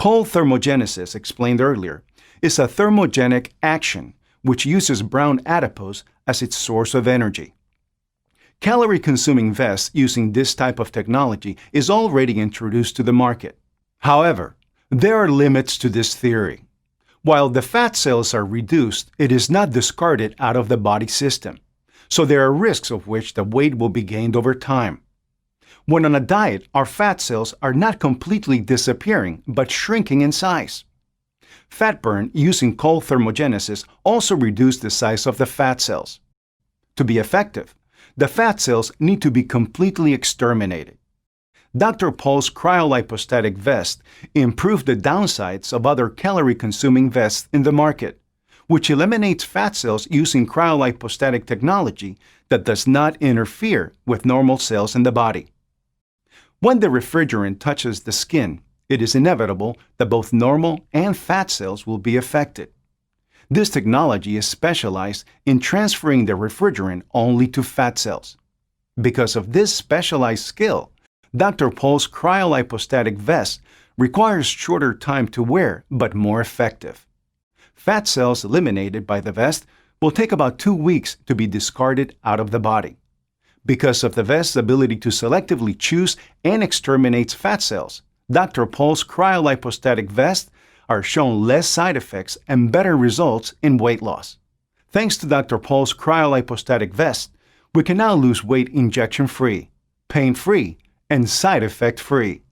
Cold thermogenesis, explained earlier, is a thermogenic action which uses brown adipose as its source of energy. Calorie consuming vests using this type of technology is already introduced to the market. However, there are limits to this theory. While the fat cells are reduced, it is not discarded out of the body system, so there are risks of which the weight will be gained over time. When on a diet, our fat cells are not completely disappearing but shrinking in size. Fat burn using cold thermogenesis also reduces the size of the fat cells. To be effective, the fat cells need to be completely exterminated. Dr. Paul's cryolipostatic vest improved the downsides of other calorie consuming vests in the market, which eliminates fat cells using cryolipostatic technology that does not interfere with normal cells in the body. When the refrigerant touches the skin, it is inevitable that both normal and fat cells will be affected. This technology is specialized in transferring the refrigerant only to fat cells. Because of this specialized skill, Dr. Paul's cryolipostatic vest requires shorter time to wear but more effective. Fat cells eliminated by the vest will take about two weeks to be discarded out of the body. Because of the vest's ability to selectively choose and exterminate fat cells, Dr. Paul's cryolipostatic vest are shown less side effects and better results in weight loss. Thanks to Dr. Paul's cryolipostatic vest, we can now lose weight injection free, pain free, and side effect free.